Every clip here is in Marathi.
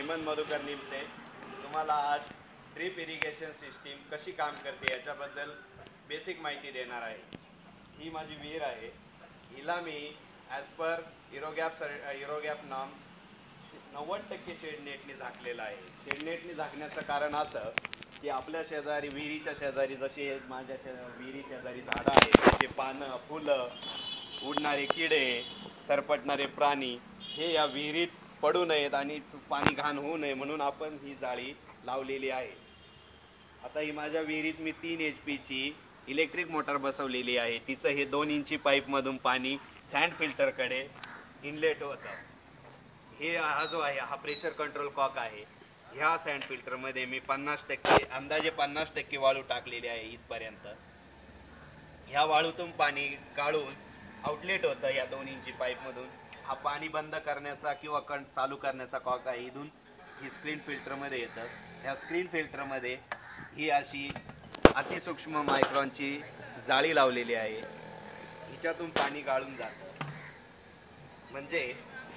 हेमंत मधुकर निमसे तुम्हाला आज ड्रीप इरिगेशन सिस्टीम कशी काम करते याच्याबद्दल बेसिक माहिती देणार आहे. ही माझी विहीर आहे. हिला मी ॲज पर इरोगॅप सर इरोगॅप नॉम नव्वद टक्के शेडनेटने झाकलेलं आहे. शेडनेटने झाकण्याचं कारण असं की आपल्या शेजारी विहिरीच्या शेजारी जसे माझ्या शे विहिरी शेजारी झाडं आहेत त्याचे पानं फुलं उडणारे किडे सरपटणारे प्राणी हे या विहिरीत पडू नयेत आणि पाणी घाण होऊ नये म्हणून आपण ही जाळी लावलेली आहे. आता ही माझ्या विहिरीत मी तीन एच पीची इलेक्ट्रिक मोटर बसवलेली आहे. तिचं हे दोन इंची पाईपमधून पाणी सँड फिल्टरकडे इनलेट होतं. हे हा जो आहे हा प्रेशर कंट्रोल कॉक आहे. ह्या सँड फिल्टरमध्ये मी पन्नास टक्के अंदाजे पन्नास टक्के वाळू टाकलेली आहे इथपर्यंत. ह्या वाळूतून पाणी काढून आउटलेट होतं या दोन इंची पाईपमधून हा पाणी बंद करण्याचा किंवा कण चालू करण्याचा कॉक आहे. इथून ही स्क्रीन फिल्टरमध्ये येतं. ह्या स्क्रीन फिल्टरमध्ये ही अशी अतिसूक्ष्म मायक्रॉनची जाळी लावलेली आहे. हिच्यातून पाणी गाळून जातं. म्हणजे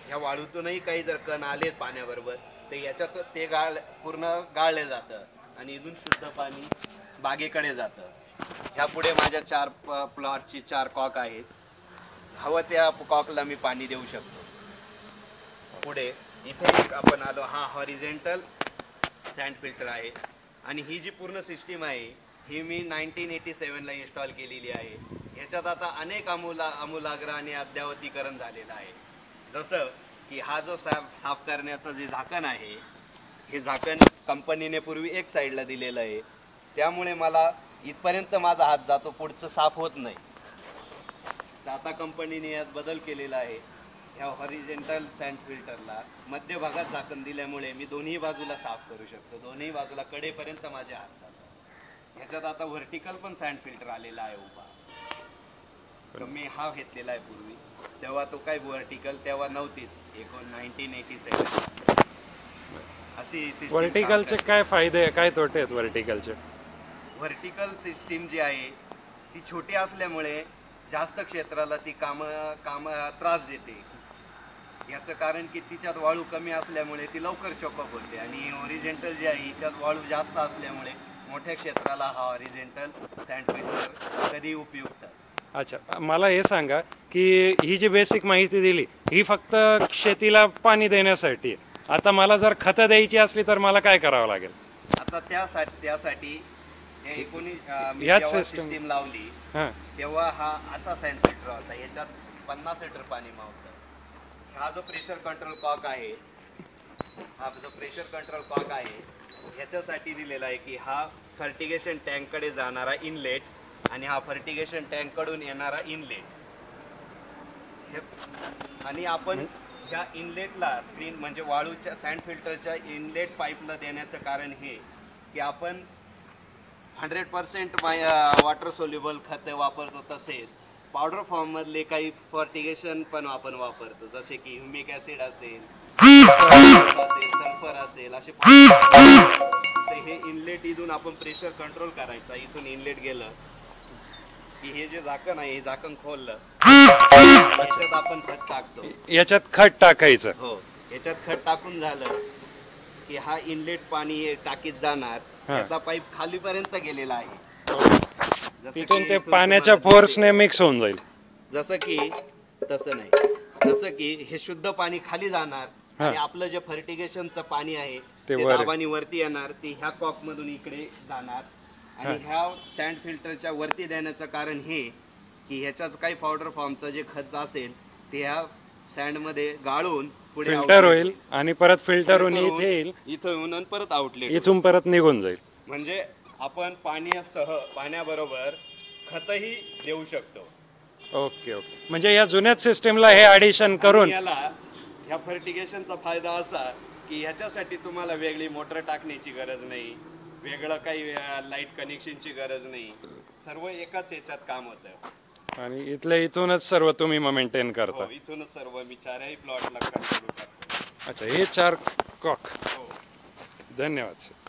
ह्या वाळूतूनही काही जर कण आले पाण्याबरोबर तर याच्यात ते गाळ पूर्ण गाळलं जातं आणि इथून शुद्ध पाणी बागेकडे जातं. ह्या पुढे माझ्या चार प्लॉटची चार कॉक आहेत. हवं त्या कॉकला मी पाणी देऊ शकतो. पुढे इथे एक आपण आलो हा हॉरिझेंटल सँड फिल्टर आहे. आणि ही जी पूर्ण सिस्टीम आहे ही मी नाईन्टीन एटी सेवनला इन्स्टॉल केलेली आहे. ह्याच्यात आता अनेक अमूला अमूलाग्र आणि अद्यावतीकरण झालेलं आहे. जसं की हा जो साफ साफ करण्याचं जे झाकण आहे हे झाकण कंपनीने पूर्वी एक साईडला दिलेलं आहे. त्यामुळे मला इथपर्यंत माझा हात जातो पुढचं साफ होत नाही. आता कंपनीने यात बदल केलेला आहे. ह्या हॉरिजेंटल सँड फिल्टरला मध्यभागात झाकण दिल्यामुळे मी दोन्ही बाजूला साफ करू शकतो. दोन्ही बाजूला कडेपर्यंत माझे हात जातात ह्याच्यात आता व्हर्टिकल पण सँड फिल्टर आलेला आहे उभा. तर मी हा घेतलेला आहे पूर्वी. तेव्हा तो काय व्हर्टिकल तेव्हा नव्हतीच. एकूण नाईन्टीन एटी सेवन अशी व्हर्टिकलचे. काय फायदे काय तोटे आहेत व्हर्टिकलचे व्हर्टिकल सिस्टीम जी आहे ती छोटी असल्यामुळे जास्त क्षेत्राला ती काम काम त्रास देते. याचं कारण की तिच्यात वाळू कमी असल्यामुळे ती लवकर चॉकअप होते. आणि ओरिजेंटल जी आहे हिच्यात वाळू जास्त असल्यामुळे मोठ्या क्षेत्राला हा ओरिजेंटल सँड फिल्टर कधी उपयुक्त? अच्छा. मला हे सांगा की ही जी बेसिक माहिती दिली ही फक्त शेतीला पाणी देण्यासाठी. आता मला जर खतं द्यायची असली तर मला काय करावं लागेल? आता त्यासाठी त्यासाठी याच जेव्हा system- सिस्टीम लावली तेव्हा हा असा सँड फिल्टर होता. याच्यात पन्नास लिटर पाणी मावतं. हा जो प्रेशर कंट्रोल कॉक आहे हा जो प्रेशर कंट्रोल कॉक आहे ह्याच्यासाठी दिलेला आहे की हा फर्टिगेशन टँककडे जाणारा इनलेट आणि हा फर्टिगेशन टँककडून येणारा इनलेट हे आणि आपण ह्या इनलेटला स्क्रीन म्हणजे वाळूच्या सँड फिल्टरच्या इनलेट पाईपला देण्याचं कारण हे की आपण हंड्रेड पर्सेंट वॉटर सोल्युबल खते वापरतो तसेच. पावडर फॉर्ममधले काही फर्टिगेशन पण आपण वापरतो. जसे की ह्युमिक ॲसिड असेल असेल सल्फर असेल असे तर हे इनलेट इथून आपण प्रेशर कंट्रोल करायचा. इथून इनलेट गेलं की हे जे झाकण आहे हे झाकण खोललं. याच्यात आपण खत टाकतो. याच्यात खत टाकायचं. हो. याच्यात खत टाकून झालं की हा इनलेट पाणी टाकीत जाणार. त्याचा पाईप खालीपर्यंत गेलेला आहे जसं तिथून ते पाण्याच्या. फोर्सने मिक्स होऊन जाईल जसं की तसं नाही जसं की हे शुद्ध पाणी खाली जाणार. आणि आपलं जे फर्टिगेशनचं पाणी आहे ते ते वर. दाबाने वरती येणार ते ह्या कॉक मधून इकडे जाणार आणि ह्या सँड फिल्टरच्या वरती देण्याचं कारण हे की ह्याच्यात काही पावडर फॉर्मचं जे खत असेल ते ह्या सँडमध्ये गाळून पुढे फिल्टर outlet होईल आणि परत फिल्टर होऊन करून इथे येईल. इथं येऊन आणि परत आउटलेट इथून परत निघून जाईल. म्हणजे आपण पाण्यासह पाण्याबरोबर खतही देऊ शकतो. Okay okay. म्हणजे या जुन्याच सिस्टीमला हे ॲडिशन करून आणि याला ह्या फर्टिगेशनचा फायदा असा की ह्याच्यासाठी तुम्हाला वेगळी मोटर टाकण्याची गरज नाही. वेगळं काही लाइट कनेक्शनची गरज नाही. सर्व एकाच याच्यात काम होतं. आणि इथल्या इथूनच सर्व तुम्ही मग मेंटेन करता. हो इथूनच सर्व मी चारही प्लॉटला करतो अच्छा हे चार कॉक हो. धन्यवाद सर